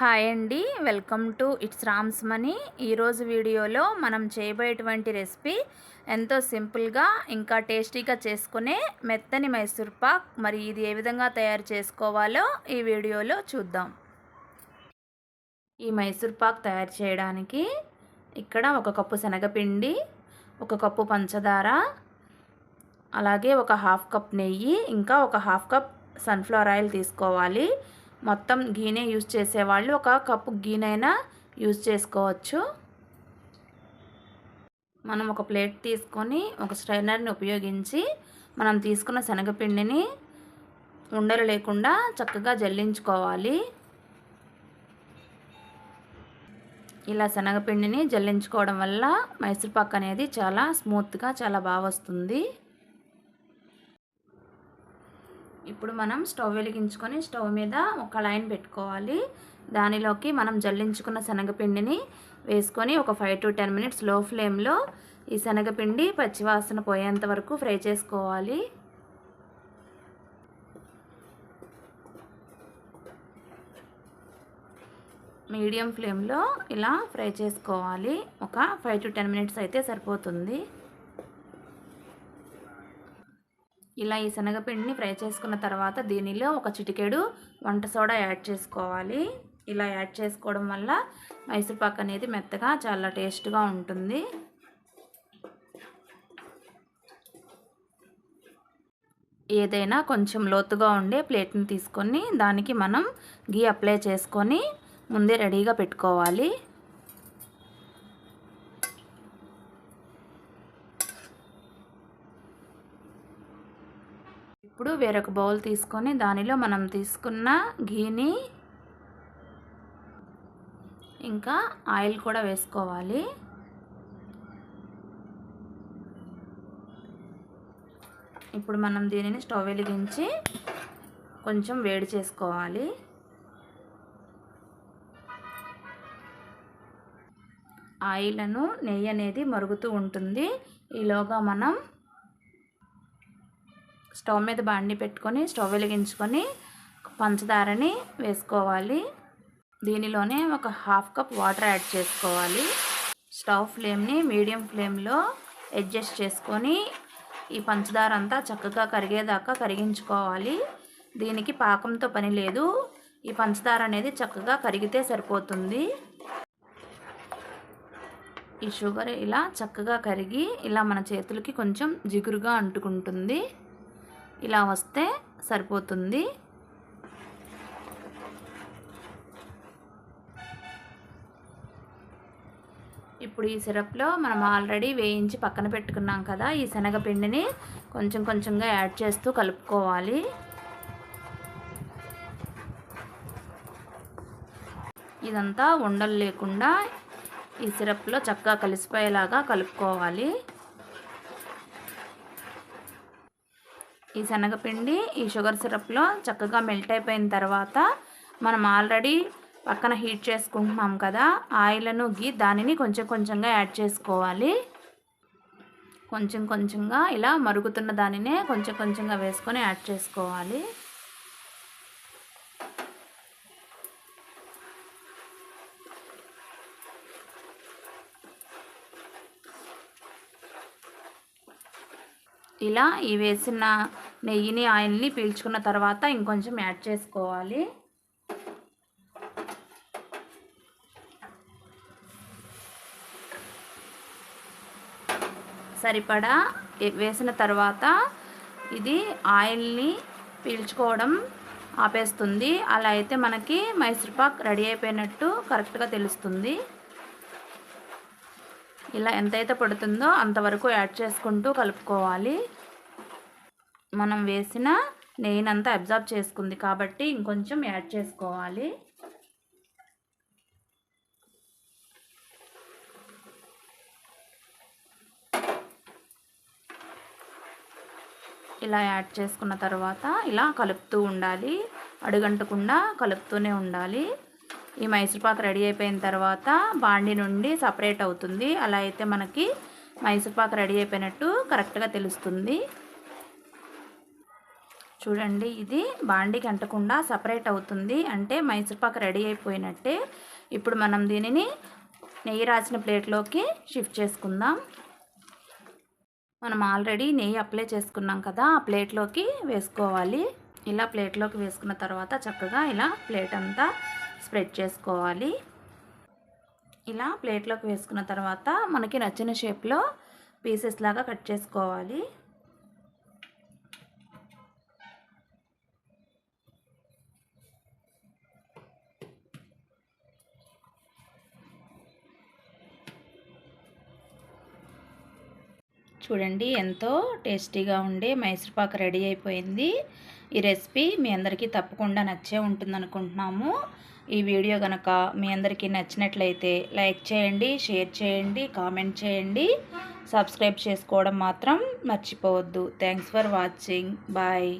Hi అండి. Welcome to it's Ram's money ఈరోజు వీడియోలో మనం చేయబోయేటువంటి రెసిపీ ఎంతో సింపుల్గా ఇంకా టేస్టీగా చేసుకునే మెత్తని మైసూర్ పాక్. మరి ఇది ఏ విధంగా తయారు చేసుకోవాలో ఈ వీడియోలో చూద్దాం. ఈ మైసూర్ పాక్ తయారు చేయడానికి ఇక్కడ ఒక కప్పు శనగపిండి ఒక కప్పు పంచదార అలాగే ఒక హాఫ్ కప్ నెయ్యి ఇంకా ఒక హాఫ్ కప్ సన్ఫ్లవర్ ఆయిల్ తీసుకోవాలి. మొత్తం గీనే యూజ్ చేసేవాళ్ళు. ఒక కప్పు గీనైనా యూజ్ చేసుకోవచ్చు. మనం ఒక ప్లేట్ తీసుకొని ఒక స్ట్రైనర్ని ఉపయోగించి మనం తీసుకున్న శనగపిండిని ఉండలు లేకుండా చక్కగా జల్లించుకోవాలి. ఇలా శనగపిండిని జల్లించుకోవడం వల్ల మైసూర్పాక్ అనేది చాలా స్మూత్గా చాలా బాగా వస్తుంది. ఇప్పుడు మనం స్టవ్ వెలిగించుకొని స్టవ్ మీద ఒక లైన్ పెట్టుకోవాలి. దానిలోకి మనం జల్లించుకున్న శనగపిండిని వేసుకొని ఒక ఫైవ్ టు టెన్ మినిట్స్లో ఫ్లేమ్లో ఈ శనగపిండి పచ్చివాసన పోయేంత వరకు ఫ్రై చేసుకోవాలి. మీడియం ఫ్లేమ్లో ఇలా ఫ్రై చేసుకోవాలి. ఒక ఫైవ్ టు టెన్ మినిట్స్ అయితే సరిపోతుంది. ఇలా ఈ శనగపిండిని ఫ్రై చేసుకున్న తర్వాత దీనిలో ఒక చిటికెడు వంట సోడా యాడ్ చేసుకోవాలి. ఇలా యాడ్ చేసుకోవడం వల్ల మైసూర్పాక్ అనేది మెత్తగా చాలా టేస్ట్గా ఉంటుంది. ఏదైనా కొంచెం లోతుగా ఉండే ప్లేట్ని తీసుకొని దానికి మనం గీ అప్లై చేసుకొని ముందే రెడీగా పెట్టుకోవాలి. ఇప్పుడు వేరొక బౌల్ తీసుకొని దానిలో మనం తీసుకున్న ఘీని ఇంకా ఆయిల్ కూడా వేసుకోవాలి. ఇప్పుడు మనం దీనిని స్టవ్ వెలిగించి కొంచెం వేడి చేసుకోవాలి. ఆయిల్ను నెయ్యి అనేది మరుగుతూ ఉంటుంది. ఈలోగా మనం స్టవ్ మీద బాండి పెట్టుకొని స్టవ్ వెలిగించుకొని పంచదారని వేసుకోవాలి. దీనిలోనే ఒక హాఫ్ కప్ వాటర్ యాడ్ చేసుకోవాలి. స్టవ్ ఫ్లేమ్ని మీడియం ఫ్లేమ్లో అడ్జస్ట్ చేసుకొని ఈ పంచదార అంతా చక్కగా కరిగేదాకా కరిగించుకోవాలి. దీనికి పాకంతో పని లేదు. ఈ పంచదార అనేది చక్కగా కరిగితే సరిపోతుంది. ఈ షుగర్ ఇలా చక్కగా కరిగి ఇలా మన చేతులకి కొంచెం జిగురుగా అంటుకుంటుంది. ఇలా వస్తే సరిపోతుంది. ఇప్పుడు ఈ సిరప్లో మనం ఆల్రెడీ వేయించి పక్కన పెట్టుకున్నాం కదా ఈ శనగపిండిని కొంచెం కొంచెంగా యాడ్ చేస్తూ కలుపుకోవాలి. ఇదంతా ఉండలు లేకుండా ఈ సిరప్లో చక్కగా కలిసిపోయేలాగా కలుపుకోవాలి. ఈ శనగపిండి ఈ షుగర్ సిరప్లో చక్కగా మెల్ట్ అయిపోయిన తర్వాత మనం ఆల్రెడీ పక్కన హీట్ చేసుకుంటున్నాం కదా ఆయిల్ను గీ దానిని కొంచెం కొంచెంగా యాడ్ చేసుకోవాలి. కొంచెం కొంచెంగా ఇలా మరుగుతున్న దానినే కొంచెం కొంచెంగా వేసుకొని యాడ్ చేసుకోవాలి. ఇలా ఈ వేసిన నెయ్యిని ఆయిల్ని పీల్చుకున్న తర్వాత ఇంకొంచెం యాడ్ చేసుకోవాలి. సరిపడా వేసిన తర్వాత ఇది ఆయిల్ని పీల్చుకోవడం ఆపేస్తుంది. అలా అయితే మనకి మైసూర్పాక్ రెడీ అయిపోయినట్టు కరెక్ట్గా తెలుస్తుంది. ఇలా ఎంతైతే పడుతుందో అంతవరకు యాడ్ చేసుకుంటూ కలుపుకోవాలి. మనం వేసిన నెయ్యినంతా అబ్జర్వ్ చేసుకుంది కాబట్టి ఇంకొంచెం యాడ్ చేసుకోవాలి. ఇలా యాడ్ చేసుకున్న తర్వాత ఇలా కలుపుతూ ఉండాలి. అడుగంటకుండా కలుపుతూనే ఉండాలి. ఈ మైసూర్పాక్ రెడీ అయిపోయిన తర్వాత బాండి నుండి సపరేట్ అవుతుంది. అలా అయితే మనకి మైసూర్పాక్ రెడీ అయిపోయినట్టు కరెక్ట్గా తెలుస్తుంది. చూడండి ఇది బాండికి అంటకుండా సపరేట్ అవుతుంది. అంటే మైసూర్పాక్ రెడీ అయిపోయినట్టే. ఇప్పుడు మనం దీనిని నెయ్యి రాసిన ప్లేట్లోకి షిఫ్ట్ చేసుకుందాం. మనం ఆల్రెడీ నెయ్యి అప్లై చేసుకున్నాం కదా ఆ ప్లేట్లోకి వేసుకోవాలి. ఇలా ప్లేట్లోకి వేసుకున్న తర్వాత చక్కగా ఇలా ప్లేట్ అంతా స్ప్రెడ్ చేసుకోవాలి. ఇలా ప్లేట్లోకి వేసుకున్న తర్వాత మనకి నచ్చిన షేప్లో పీసెస్ లాగా కట్ చేసుకోవాలి. చూడండి ఎంతో టేస్టీగా ఉండే మైసూర్పాకు రెడీ అయిపోయింది. ఈ రెసిపీ మీ అందరికీ తప్పకుండా నచ్చే ఉంటుంది అనుకుంటున్నాము ఈ వీడియో కనుక మీ అందరికీ నచ్చినట్లయితే లైక్ చేయండి షేర్ చేయండి కామెంట్ చేయండి. సబ్స్క్రైబ్ చేసుకోవడం మాత్రం మర్చిపోవద్దు. Thanks for watching. బాయ్.